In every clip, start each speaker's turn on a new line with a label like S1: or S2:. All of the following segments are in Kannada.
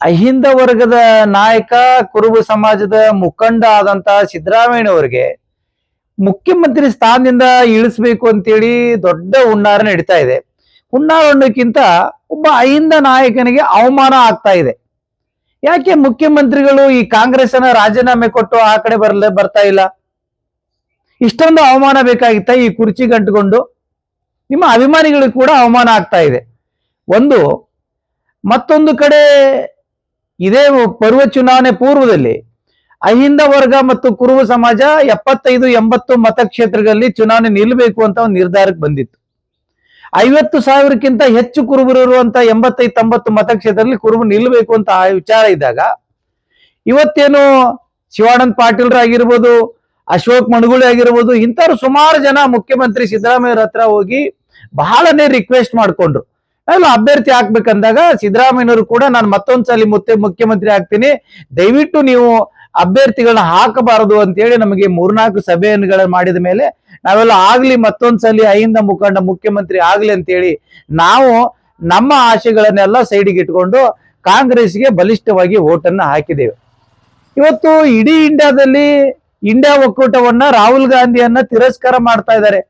S1: ಅಹಿಂದ ವರ್ಗದ ನಾಯಕ, ಕುರುಬ ಸಮಾಜದ ಮುಖಂಡ ಆದಂತ ಸಿದ್ದರಾಮಯ್ಯನವರಿಗೆ ಮುಖ್ಯಮಂತ್ರಿ ಸ್ಥಾನದಿಂದ ಇಳಿಸ್ಬೇಕು ಅಂತೇಳಿ ದೊಡ್ಡ ಹುನ್ನಾರ ನಡೀತಾ ಇದೆ. ಹುನ್ನಾರ ಅನ್ನೋಕ್ಕಿಂತ ಒಬ್ಬ ಅಹಿಂದ ನಾಯಕನಿಗೆ ಅವಮಾನ ಆಗ್ತಾ ಇದೆ. ಯಾಕೆ ಮುಖ್ಯಮಂತ್ರಿಗಳು ಈ ಕಾಂಗ್ರೆಸ್ನ ರಾಜೀನಾಮೆ ಕೊಟ್ಟು ಆ ಕಡೆ ಬರಲ, ಬರ್ತಾ ಇಲ್ಲ? ಇಷ್ಟೊಂದು ಅವಮಾನ ಬೇಕಾಗಿತ್ತ ಈ ಕುರ್ಚಿ ಗಂಟುಕೊಂಡು ನಿಮ್ಮ ಅಭಿಮಾನಿಗಳಿಗೆ ಕೂಡ ಅವಮಾನ ಆಗ್ತಾ ಇದೆ. ಒಂದು, ಮತ್ತೊಂದು ಕಡೆ ಇದೇ ಪರ್ವ ಚುನಾವಣೆ ಪೂರ್ವದಲ್ಲಿ ಅಹಿಂದ ವರ್ಗ ಮತ್ತು ಕುರುಬ ಸಮಾಜ ಎಪ್ಪತ್ತೈದು, ಎಂಬತ್ತು ಮತಕ್ಷೇತ್ರಗಳಲ್ಲಿ ಚುನಾವಣೆ ನಿಲ್ಲಬೇಕು ಅಂತ ಒಂದು ನಿರ್ಧಾರಕ್ಕೆ ಬಂದಿತ್ತು. ಐವತ್ತು ಸಾವಿರಕ್ಕಿಂತ ಹೆಚ್ಚು ಕುರುಬರು ಇರುವಂತ ಎಂಬತ್ತೈದು, ತೊಂಬತ್ತು ಮತಕ್ಷೇತ್ರದಲ್ಲಿ ಕುರುಬು ನಿಲ್ಲಬೇಕು ಅಂತ ಆ ವಿಚಾರ ಇದ್ದಾಗ ಇವತ್ತೇನು ಶಿವಾನಂದ್ ಪಾಟೀಲ್ರ ಆಗಿರ್ಬೋದು, ಅಶೋಕ್ ಮಣಗುಳಿ ಆಗಿರ್ಬೋದು, ಇಂಥವ್ರು ಸುಮಾರು ಜನ ಮುಖ್ಯಮಂತ್ರಿ ಸಿದ್ದರಾಮಯ್ಯರ ಹತ್ರ ಹೋಗಿ ಬಹಳನೇ ರಿಕ್ವೆಸ್ಟ್ ಮಾಡ್ಕೊಂಡ್ರು. ಅಲ್ಲ ಅಭ್ಯರ್ಥಿ ಹಾಕ್ಬೇಕಂದಾಗ ಸಿದ್ದರಾಮಯ್ಯನವರು ಕೂಡ ನಾನು ಮತ್ತೊಂದ್ಸಲಿ ಮತ್ತೆ ಮುಖ್ಯಮಂತ್ರಿ ಆಗ್ತೀನಿ. ದಯವಿಟ್ಟು ನೀವು ಅಭ್ಯರ್ಥಿಗಳನ್ನ ಹಾಕಬಾರದು ಅಂತೇಳಿ ನಮಗೆ ಮೂರ್ನಾಲ್ಕು ಸಭೆಯನ್ನುಗಳ ಮಾಡಿದ ಮೇಲೆ ನಾವೆಲ್ಲ ಆಗ್ಲಿ ಮತ್ತೊಂದ್ಸಲಿ ಅಹಿಂದ ಮುಖಂಡ ಮುಖ್ಯಮಂತ್ರಿ ಆಗ್ಲಿ ಅಂತೇಳಿ ನಾವು ನಮ್ಮ ಆಶೆಗಳನ್ನೆಲ್ಲ ಸೈಡಿಗೆ ಇಟ್ಕೊಂಡು ಕಾಂಗ್ರೆಸ್ಗೆ ಬಲಿಷ್ಠವಾಗಿ ಓಟನ್ನ ಹಾಕಿದ್ದೇವೆ. ಇವತ್ತು ಇಡೀ ಇಂಡಿಯಾದಲ್ಲಿ ಇಂಡಿಯಾ ಒಕ್ಕೂಟವನ್ನ ರಾಹುಲ್ ಗಾಂಧಿಯನ್ನ ತಿರಸ್ಕಾರ ಮಾಡ್ತಾ ಇದ್ದಾರೆ.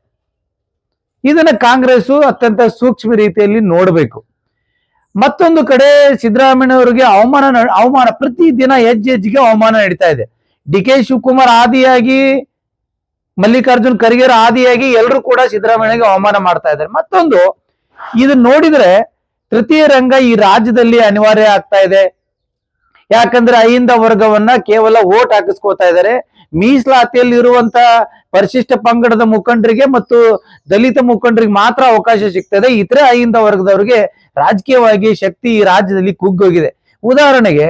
S1: ಇದನ್ನ ಕಾಂಗ್ರೆಸ್ ಅತ್ಯಂತ ಸೂಕ್ಷ್ಮ ರೀತಿಯಲ್ಲಿ ನೋಡಬೇಕು. ಮತ್ತೊಂದು ಕಡೆ ಸಿದ್ದರಾಮಯ್ಯನವರಿಗೆ ಅವಮಾನ ಅವಮಾನ, ಪ್ರತಿ ದಿನ ಹೆಜ್ಜೆ ಹೆಜ್ಜೆಗೆ ಅವಮಾನ ನಡೀತಾ ಇದೆ. ಡಿ ಕೆ ಶಿವಕುಮಾರ್ ಆದಿಯಾಗಿ, ಮಲ್ಲಿಕಾರ್ಜುನ್ ಖರ್ಗೆರ ಆದಿಯಾಗಿ ಎಲ್ಲರೂ ಕೂಡ ಸಿದ್ದರಾಮಯ್ಯಗೆ ಅವಮಾನ ಮಾಡ್ತಾ ಇದ್ದಾರೆ. ಮತ್ತೊಂದು ಇದನ್ನ ನೋಡಿದ್ರೆ ತೃತೀಯ ರಂಗ ಈ ರಾಜ್ಯದಲ್ಲಿ ಅನಿವಾರ್ಯ ಆಗ್ತಾ ಇದೆ. ಯಾಕಂದ್ರೆ ಅಹಿಂದ ವರ್ಗವನ್ನ ಕೇವಲ ಓಟ್ ಹಾಕಿಸ್ಕೋತಾ ಇದ್ದಾರೆ. ಮೀಸಲಾತಿಯಲ್ಲಿ ಇರುವಂತ ಪರಿಶಿಷ್ಟ ಪಂಗಡದ ಮುಖಂಡರಿಗೆ ಮತ್ತು ದಲಿತ ಮುಖಂಡರಿಗೆ ಮಾತ್ರ ಅವಕಾಶ ಸಿಗ್ತದೆ. ಇತರೆ ಅಹಿಂದ ವರ್ಗದವರಿಗೆ ರಾಜಕೀಯವಾಗಿ ಶಕ್ತಿ ಈ ರಾಜ್ಯದಲ್ಲಿ ಕುಗ್ಗೋಗಿದೆ. ಉದಾಹರಣೆಗೆ,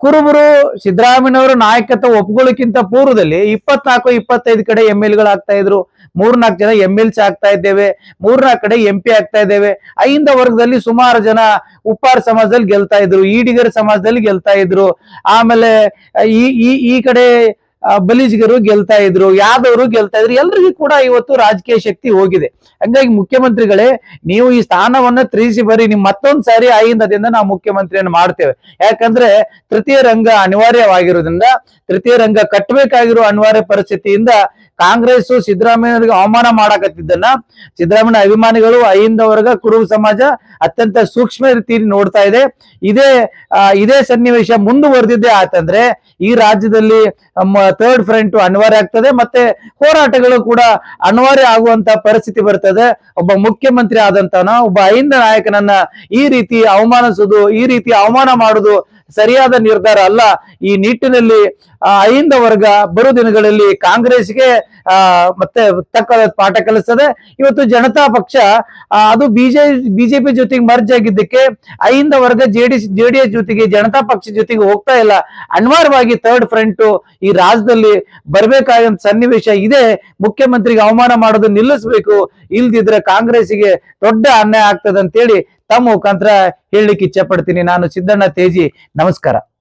S1: ಕುರುಬರು, ಸಿದ್ದರಾಮಯ್ಯನವರು ನಾಯಕತ್ವ ಒಪ್ಕೊಳ್ಳೋಕ್ಕಿಂತ ಪೂರ್ವದಲ್ಲಿ ಇಪ್ಪತ್ನಾಲ್ಕು, ಇಪ್ಪತ್ತೈದು ಕಡೆ ಎಂ ಎಲ್ ಆಗ್ತಾ ಇದ್ರು. ಮೂರ್ನಾಲ್ಕು ಜನ ಎಂ ಎಲ್ ಸಿ ಆಗ್ತಾ ಇದ್ದೇವೆ. ಮೂರ್ನಾಲ್ಕು ಕಡೆ ಎಂ ಪಿ ಆಗ್ತಾ ಇದ್ದೇವೆ. ಅಹಿಂದ ವರ್ಗದಲ್ಲಿ ಸುಮಾರು ಜನ ಉಪ್ಪಾರ ಸಮಾಜದಲ್ಲಿ ಗೆಲ್ತಾ ಇದ್ರು. ಈಡಿಗರ ಸಮಾಜದಲ್ಲಿ ಗೆಲ್ತಾ ಇದ್ರು. ಆಮೇಲೆ ಈ ಈ ಈ ಕಡೆ ಬಲಿಜಿಗರು ಗೆಲ್ತಾ ಇದ್ರು, ಯಾದವರು ಗೆಲ್ತಾ ಇದ್ರು, ಎಲ್ರಿಗೂ ಕೂಡ ಇವತ್ತು ರಾಜಕೀಯ ಶಕ್ತಿ ಹೋಗಿದೆ. ಹಂಗಾಗಿ ಮುಖ್ಯಮಂತ್ರಿಗಳೇ, ನೀವು ಈ ಸ್ಥಾನವನ್ನ ತ್ರೀಸಿ ಬರೀ ನಿಮ್ ಮತ್ತೊಂದ್ ಸಾರಿ ಅಹಿಂದದಿಂದ ನಾವು ಮುಖ್ಯಮಂತ್ರಿಯನ್ನು ಮಾಡ್ತೇವೆ. ಯಾಕಂದ್ರೆ, ತೃತೀಯ ರಂಗ ಅನಿವಾರ್ಯವಾಗಿರೋದ್ರಿಂದ, ತೃತೀಯ ರಂಗ ಕಟ್ಟಬೇಕಾಗಿರೋ ಅನಿವಾರ್ಯ ಪರಿಸ್ಥಿತಿಯಿಂದ ಕಾಂಗ್ರೆಸ್ ಸಿದ್ದರಾಮಯ್ಯ ಅವಮಾನ ಮಾಡಾಕತ್ತಿದ್ದನ್ನ ಸಿದ್ದರಾಮಯ್ಯ ಅಭಿಮಾನಿಗಳು, ಅಹಿಂದ ವರ್ಗ ಕುರುಬ ಸಮಾಜ ಅತ್ಯಂತ ಸೂಕ್ಷ್ಮ ರೀತಿಯಲ್ಲಿ ನೋಡ್ತಾ ಇದೆ. ಇದೇ ಇದೇ ಸನ್ನಿವೇಶ ಮುಂದುವರೆದಿದ್ದೇ ಆತಂದ್ರೆ ಈ ರಾಜ್ಯದಲ್ಲಿ ಥರ್ಡ್ ಫ್ರಂಟ್ ಅನಿವಾರ್ಯ ಆಗ್ತದೆ ಮತ್ತೆ ಹೋರಾಟಗಳು ಕೂಡ ಅನಿವಾರ್ಯ ಆಗುವಂತ ಪರಿಸ್ಥಿತಿ ಬರ್ತದೆ. ಒಬ್ಬ ಮುಖ್ಯಮಂತ್ರಿ ಆದಂತನ, ಒಬ್ಬ ಅಹಿಂದ ನಾಯಕನನ್ನ ಈ ರೀತಿ ಅವಮಾನಿಸುದು, ಈ ರೀತಿ ಅವಮಾನ ಮಾಡುದು ಸರಿಯಾದ ನಿರ್ಧಾರ ಅಲ್ಲ. ಈ ನಿಟ್ಟಿನಲ್ಲಿ ಅಹಿಂದ ವರ್ಗ ಬರುವ ದಿನಗಳಲ್ಲಿ ಕಾಂಗ್ರೆಸ್ಗೆ ಆ, ಮತ್ತೆ ತಕ್ಕ ಪಾಠ ಕಲಿಸ್ತದೆ. ಇವತ್ತು ಜನತಾ ಪಕ್ಷ ಅದು ಬಿಜೆ, ಬಿಜೆಪಿ ಜೊತೆಗೆ ಮರ್ಜ್ ಆಗಿದ್ದಕ್ಕೆ ಐಂದ ವರ್ಗ ಜೆಡಿಎಸ್ ಜೆಡಿಎಸ್ ಜೊತೆಗೆ ಜನತಾ ಪಕ್ಷ ಜೊತೆಗೆ ಹೋಗ್ತಾ ಇಲ್ಲ. ಅನಿವಾರ್ಯವಾಗಿ ಥರ್ಡ್ ಫ್ರಂಟ್ ಈ ರಾಜ್ಯದಲ್ಲಿ ಬರ್ಬೇಕಾದಂತ ಸನ್ನಿವೇಶ ಇದೆ. ಮುಖ್ಯಮಂತ್ರಿಗೆ ಅವಮಾನ ಮಾಡೋದು ನಿಲ್ಲಿಸಬೇಕು. ಇಲ್ದಿದ್ರೆ ಕಾಂಗ್ರೆಸ್ಗೆ ದೊಡ್ಡ ಅನ್ಯಾಯ ಆಗ್ತದೆ ಅಂತೇಳಿ ತಮ್ಮ ಮುಖಾಂತರ ಹೇಳಲಿಕ್ಕೆ ಇಚ್ಛೆ ಪಡ್ತೀನಿ. ನಾನು ಸಿದ್ದಣ್ಣ ತೇಜಿ. ನಮಸ್ಕಾರ.